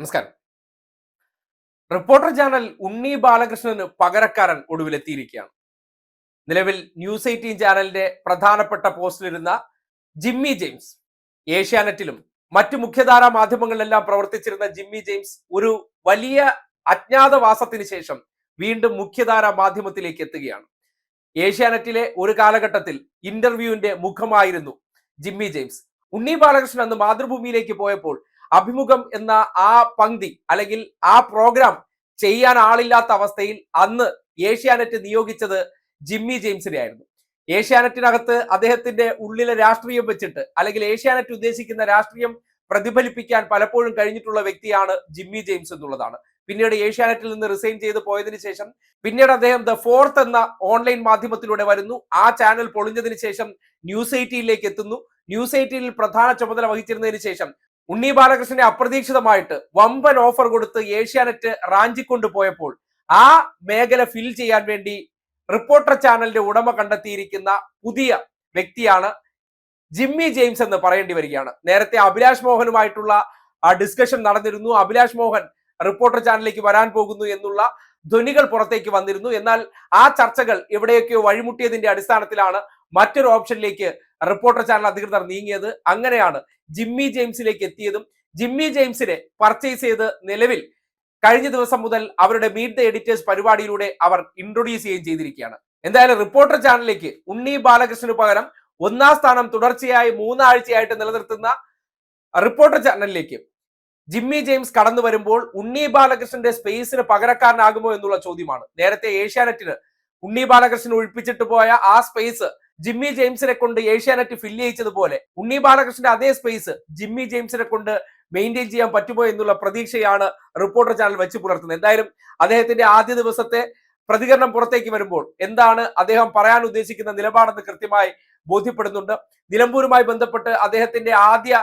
നമസ്കാരം. Reporter channel ഉണ്ണി ബാലകൃഷ്ണന് പകരക്കാരൻ ഒടുവിലെത്തിയിരിക്കുകയാണ്. നിലവിൽ ന്യൂസ് എയ്റ്റീൻ ചാനലിന്റെ പ്രധാനപ്പെട്ട പോസ്റ്റിലിരുന്ന ജിമ്മി ജെയിംസ് ഏഷ്യാനെറ്റിലും മറ്റു മുഖ്യധാരാ മാധ്യമങ്ങളിലെല്ലാം പ്രവർത്തിച്ചിരുന്ന ജിമ്മി ജെയിംസ് ഒരു വലിയ അജ്ഞാതവാസത്തിന് ശേഷം വീണ്ടും മുഖ്യധാരാ മാധ്യമത്തിലേക്ക് എത്തുകയാണ്. ഏഷ്യാനെറ്റിലെ ഒരു കാലഘട്ടത്തിൽ ഇന്റർവ്യൂവിന്റെ മുഖമായിരുന്നു ജിമ്മി ജെയിംസ്. ഉണ്ണി ബാലകൃഷ്ണൻ അന്ന് മാതൃഭൂമിയിലേക്ക് പോയപ്പോൾ അഭിമുഖം എന്ന ആ പങ്ക്തി അല്ലെങ്കിൽ ആ പ്രോഗ്രാം ചെയ്യാൻ ആളില്ലാത്ത അവസ്ഥയിൽ അന്ന് ഏഷ്യാനെറ്റ് നിയോഗിച്ചത് ജിമ്മി ജെയിംസിനെ ആയിരുന്നു. ഏഷ്യാനെറ്റിനകത്ത് അദ്ദേഹത്തിന്റെ ഉള്ളിലെ രാഷ്ട്രീയം വെച്ചിട്ട് അല്ലെങ്കിൽ ഏഷ്യാനെറ്റ് ഉദ്ദേശിക്കുന്ന രാഷ്ട്രീയം പ്രതിഫലിപ്പിക്കാൻ പലപ്പോഴും കഴിഞ്ഞിട്ടുള്ള വ്യക്തിയാണ് ജിമ്മി ജെയിംസ് എന്നുള്ളതാണ്. പിന്നീട് ഏഷ്യാനെറ്റിൽ നിന്ന് റിസൈൻ ചെയ്ത് പോയതിനു ശേഷം പിന്നീട് അദ്ദേഹം ദ ഫോർത്ത് എന്ന ഓൺലൈൻ മാധ്യമത്തിലൂടെ വരുന്നു. ആ ചാനൽ പൊളിഞ്ഞതിന് ശേഷം ന്യൂസ് എയ്റ്റീനിലേക്ക് എത്തുന്നു. ന്യൂസ് എയ്റ്റീനിൽ പ്രധാന ചുമതല വഹിച്ചിരുന്നതിന് ശേഷം ഉണ്ണി ബാലകൃഷ്ണനെ അപ്രതീക്ഷിതമായിട്ട് വമ്പൻ ഓഫർ കൊടുത്ത് ഏഷ്യാനെറ്റ് റാഞ്ചിക്കൊണ്ടുപോയപ്പോൾ ആ മേഖല ഫിൽ ചെയ്യാൻ വേണ്ടി റിപ്പോർട്ടർ ചാനലിന്റെ ഉടമ കണ്ടെത്തിയിരിക്കുന്ന പുതിയ വ്യക്തിയാണ് ജിമ്മി ജെയിംസ് എന്ന് പറയേണ്ടി വരികയാണ്. നേരത്തെ അഭിലാഷ് മോഹനുമായിട്ടുള്ള ആ ഡിസ്കഷൻ നടന്നിരുന്നു. അഭിലാഷ് മോഹൻ റിപ്പോർട്ടർ ചാനലിലേക്ക് വരാൻ പോകുന്നു എന്നുള്ള ധ്വനികൾ പുറത്തേക്ക് വന്നിരുന്നു. എന്നാൽ ആ ചർച്ചകൾ എവിടെയൊക്കെയോ വഴിമുട്ടിയതിന്റെ അടിസ്ഥാനത്തിലാണ് മറ്റൊരു ഓപ്ഷനിലേക്ക് റിപ്പോർട്ടർ ചാനൽ അധികൃതർ നീങ്ങിയത്. അങ്ങനെയാണ് ജിമ്മി ജെയിംസിലേക്ക് എത്തിയതും ജിമ്മി ജെയിംസിനെ പർച്ചേസ് ചെയ്ത് നിലവിൽ കഴിഞ്ഞ ദിവസം മുതൽ അവരുടെ മീറ്റ് ദ എഡിറ്റേഴ്സ് പരിപാടിയിലൂടെ അവർ ഇൻട്രൊഡ്യൂസ് ചെയ്യുകയും ചെയ്തിരിക്കുകയാണ്. എന്തായാലും റിപ്പോർട്ടർ ചാനലിലേക്ക് ഉണ്ണി ബാലകൃഷ്ണന് പകരം ഒന്നാം സ്ഥാനം തുടർച്ചയായി മൂന്നാഴ്ചയായിട്ട് നിലനിർത്തുന്ന റിപ്പോർട്ടർ ചാനലിലേക്ക് ജിമ്മി ജെയിംസ് കടന്നു വരുമ്പോൾ ഉണ്ണി ബാലകൃഷ്ണന്റെ സ്പേസിന് പകരക്കാരനാകുമോ എന്നുള്ള ചോദ്യമാണ്. നേരത്തെ ഏഷ്യാനെറ്റിന് ഉണ്ണി ബാലകൃഷ്ണൻ ഒഴിപ്പിച്ചിട്ട് പോയ ആ സ്പേസ് ജിമ്മി ജെയിംസിനെ കൊണ്ട് ഏഷ്യാനെറ്റ് ഫില്ല് ചെയ്യിച്ചതുപോലെ ഉണ്ണി ബാലകൃഷ്ണന്റെ അതേ സ്പേസ് ജിമ്മി ജെയിംസിനെ കൊണ്ട് മെയിന്റെയിൻ ചെയ്യാൻ പറ്റുമോ എന്നുള്ള പ്രതീക്ഷയാണ് റിപ്പോർട്ടർ ചാനൽ വെച്ച് പുലർത്തുന്നത്. എന്തായാലും അദ്ദേഹത്തിന്റെ ആദ്യ ദിവസത്തെ പ്രതികരണം പുറത്തേക്ക് വരുമ്പോൾ എന്താണ് അദ്ദേഹം പറയാൻ ഉദ്ദേശിക്കുന്ന നിലപാടെന്ന് കൃത്യമായി ബോധ്യപ്പെടുന്നുണ്ട്. നിലമ്പൂരുമായി ബന്ധപ്പെട്ട് അദ്ദേഹത്തിന്റെ ആദ്യ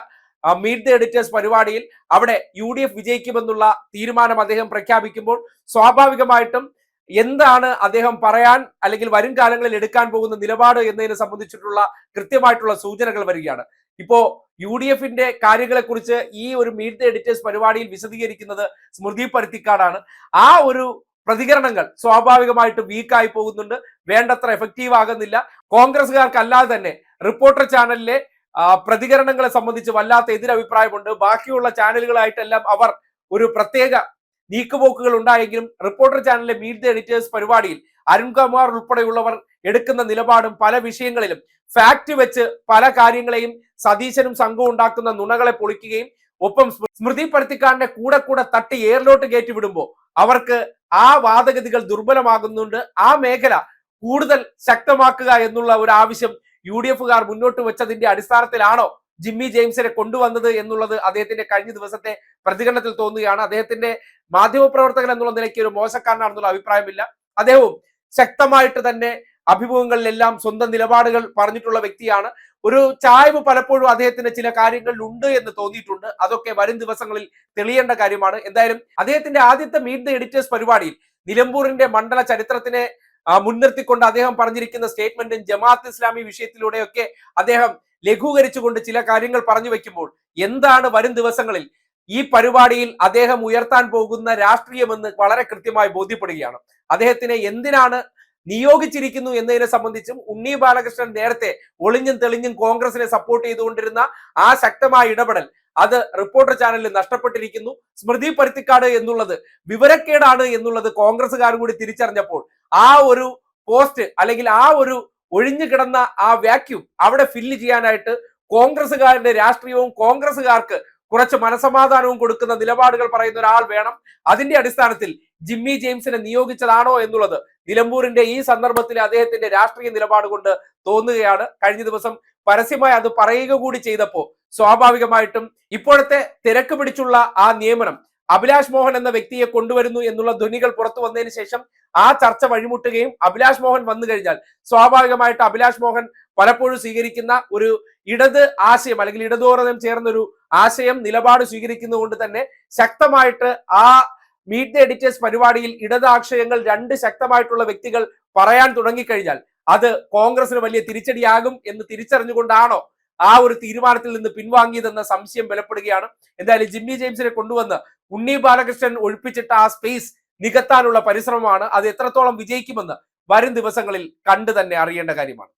മീറ്റ് ദ എഡിറ്റേഴ്സ് പരിപാടിയിൽ അവിടെ യു ഡി എഫ് വിജയിക്കുമെന്നുള്ള തീരുമാനം അദ്ദേഹം പ്രഖ്യാപിക്കുമ്പോൾ സ്വാഭാവികമായിട്ടും എന്താണ് അദ്ദേഹം പറയാൻ അല്ലെങ്കിൽ വരും കാലങ്ങളിൽ എടുക്കാൻ പോകുന്ന നിലപാട് എന്നതിനെ സംബന്ധിച്ചിട്ടുള്ള കൃത്യമായിട്ടുള്ള സൂചനകൾ വരികയാണ്. ഇപ്പോ യു ഡി എഫിന്റെ കാര്യങ്ങളെ കുറിച്ച് ഈ ഒരു മീറ്റ് ദ എഡിറ്റേഴ്സ് പരിപാടിയിൽ വിശദീകരിക്കുന്നത് സ്മൃതി പരുത്തിക്കാടാണ്. ആ ഒരു പ്രതികരണങ്ങൾ സ്വാഭാവികമായിട്ട് വീക്കായി പോകുന്നുണ്ട്. വേണ്ടത്ര എഫക്റ്റീവ് ആകുന്നില്ല. കോൺഗ്രസ്സുകാർക്കല്ലാതെ തന്നെ റിപ്പോർട്ടർ ചാനലിലെ പ്രതികരണങ്ങളെ സംബന്ധിച്ച് വല്ലാത്ത എതിരഭിപ്രായമുണ്ട്. ബാക്കിയുള്ള ചാനലുകളായിട്ടെല്ലാം അവർ ഒരു പ്രത്യേക നീക്കുപോക്കുകൾ ഉണ്ടായെങ്കിലും റിപ്പോർട്ടർ ചാനലിലെ മീറ്റ് എഡിറ്റേഴ്സ് പരിപാടിയിൽ അരുൺകുമാർ ഉൾപ്പെടെയുള്ളവർ എടുക്കുന്ന നിലപാടും പല വിഷയങ്ങളിലും ഫാക്ട് വെച്ച് പല കാര്യങ്ങളെയും സതീശനും സംഘവും ഉണ്ടാക്കുന്ന നുണകളെ പൊളിക്കുകയും ഒപ്പം സ്മൃതി പരത്തിക്കാരന്റെ കൂടെ കൂടെ തട്ടി ഏറിലോട്ട് കയറ്റി വിടുമ്പോൾ അവർക്ക് ആ വാദഗതികൾ ദുർബലമാകുന്നുണ്ട്. ആ മേഖല കൂടുതൽ ശക്തമാക്കുക എന്നുള്ള ഒരു ആവശ്യം യു ഡി എഫുകാർ മുന്നോട്ട് വെച്ചതിന്റെ അടിസ്ഥാനത്തിലാണോ ജിമ്മി ജെയിംസിനെ കൊണ്ടുവന്നത് എന്നുള്ളത് അദ്ദേഹത്തിന്റെ കഴിഞ്ഞ ദിവസത്തെ പ്രതികരണത്തിൽ തോന്നുകയാണ്. അദ്ദേഹത്തിന്റെ മാധ്യമപ്രവർത്തകൻ എന്നുള്ള നിലയ്ക്ക് ഒരു മോശക്കാരനാണെന്നുള്ള അഭിപ്രായമില്ല. അദ്ദേഹവും ശക്തമായിട്ട് തന്നെ അഭിമുഖങ്ങളിലെല്ലാം സ്വന്തം നിലപാടുകൾ പറഞ്ഞിട്ടുള്ള വ്യക്തിയാണ്. ഒരു ചായ്വ് പലപ്പോഴും അദ്ദേഹത്തിന് ചില കാര്യങ്ങളിൽ ഉണ്ട് എന്ന് തോന്നിയിട്ടുണ്ട്. അതൊക്കെ വരും ദിവസങ്ങളിൽ തെളിയേണ്ട കാര്യമാണ്. എന്തായാലും അദ്ദേഹത്തിന്റെ ആദ്യത്തെ മീറ്റ് ദ എഡിറ്റേഴ്സ് പരിപാടിയിൽ നിലമ്പൂരിന്റെ മണ്ഡല ചരിത്രത്തിനെ മുൻനിർത്തിക്കൊണ്ട് അദ്ദേഹം പറഞ്ഞിരിക്കുന്ന സ്റ്റേറ്റ്മെന്റും ജമാഅത്ത് ഇസ്ലാമി വിഷയത്തിലൂടെയൊക്കെ അദ്ദേഹം ലഘൂകരിച്ചുകൊണ്ട് ചില കാര്യങ്ങൾ പറഞ്ഞു വെക്കുമ്പോൾ എന്താണ് വരും ദിവസങ്ങളിൽ ഈ പരിപാടിയിൽ അദ്ദേഹം ഉയർത്താൻ പോകുന്ന രാഷ്ട്രീയമെന്ന് വളരെ കൃത്യമായി ബോധ്യപ്പെടുകയാണ്. അദ്ദേഹത്തിനെ എന്തിനാണ് നിയോഗിച്ചിരിക്കുന്നു എന്നതിനെ സംബന്ധിച്ചും ഉണ്ണി ബാലകൃഷ്ണൻ നേരത്തെ ഒളിഞ്ഞും തെളിഞ്ഞും കോൺഗ്രസിനെ സപ്പോർട്ട് ചെയ്തുകൊണ്ടിരുന്ന ആ ശക്തമായ ഇടപെടൽ അത് റിപ്പോർട്ടർ ചാനലിൽ നഷ്ടപ്പെട്ടിരിക്കുന്നു. സ്മൃതി പരുത്തിക്കാട് എന്നുള്ളത് വിവരക്കേടാണ് എന്നുള്ളത് കോൺഗ്രസ്സുകാർ കൂടി തിരിച്ചറിഞ്ഞപ്പോൾ ആ ഒരു പോസ്റ്റ് അല്ലെങ്കിൽ ആ ഒരു ഒഴിഞ്ഞു കിടന്ന ആ വാക്യൂം അവിടെ ഫില്ല് ചെയ്യാനായിട്ട് കോൺഗ്രസ്സുകാരുടെ രാഷ്ട്രീയവും കോൺഗ്രസ്സുകാർക്ക് കുറച്ച് മനസമാധാനവും കൊടുക്കുന്ന നിലപാടുകൾ പറയുന്ന ഒരാൾ വേണം. അതിന്റെ അടിസ്ഥാനത്തിൽ ജിമ്മി ജെയിംസിനെ നിയോഗിച്ചതാണോ എന്നുള്ളത് നിലമ്പൂരിന്റെ ഈ സന്ദർഭത്തിൽ അദ്ദേഹത്തിന്റെ രാഷ്ട്രീയ നിലപാട് കൊണ്ട് തോന്നുകയാണ്. കഴിഞ്ഞ ദിവസം പരസ്യമായി അത് പറയുക കൂടി ചെയ്തപ്പോ സ്വാഭാവികമായിട്ടും ഇപ്പോഴത്തെ തിരക്ക് പിടിച്ചുള്ള ആ നിയമനം അഭിലാഷ് മോഹൻ എന്ന വ്യക്തിയെ കൊണ്ടുവരുന്നു എന്നുള്ള ധ്വനികൾ പുറത്തു വന്നതിന് ശേഷം ആ ചർച്ച വഴിമുട്ടുകയും അഭിലാഷ് മോഹൻ വന്നു കഴിഞ്ഞാൽ സ്വാഭാവികമായിട്ട് അഭിലാഷ് മോഹൻ പലപ്പോഴും സ്വീകരിക്കുന്ന ഒരു ഇടത് ആശയം അല്ലെങ്കിൽ ഇടതോറനം ചേർന്നൊരു ആശയം നിലപാട് സ്വീകരിക്കുന്നതുകൊണ്ട് തന്നെ ശക്തമായിട്ട് ആ മീറ്റ് ദ എഡിറ്റേഴ്സ് പരിപാടിയിൽ ഇടതാക്ഷയങ്ങൾ രണ്ട് ശക്തമായിട്ടുള്ള വ്യക്തികൾ പറയാൻ തുടങ്ങിക്കഴിഞ്ഞാൽ അത് കോൺഗ്രസിന് വലിയ തിരിച്ചടിയാകും എന്ന് തിരിച്ചറിഞ്ഞുകൊണ്ടാണോ ആ ഒരു തീരുമാനത്തിൽ നിന്ന് പിൻവാങ്ങിയതെന്ന സംശയം ബലപ്പെടുകയാണ്. എന്തായാലും ജിമ്മി ജെയിംസിനെ കൊണ്ടുവന്ന് ഉണ്ണി ബാലകൃഷ്ണൻ ഒഴിപ്പിച്ചിട്ട ആ സ്പേസ് നികത്താനുള്ള പരിശ്രമമാണ്. അത് എത്രത്തോളം വിജയിക്കുമെന്ന് വരും ദിവസങ്ങളിൽ കണ്ടു തന്നെ അറിയേണ്ട കാര്യമാണ്.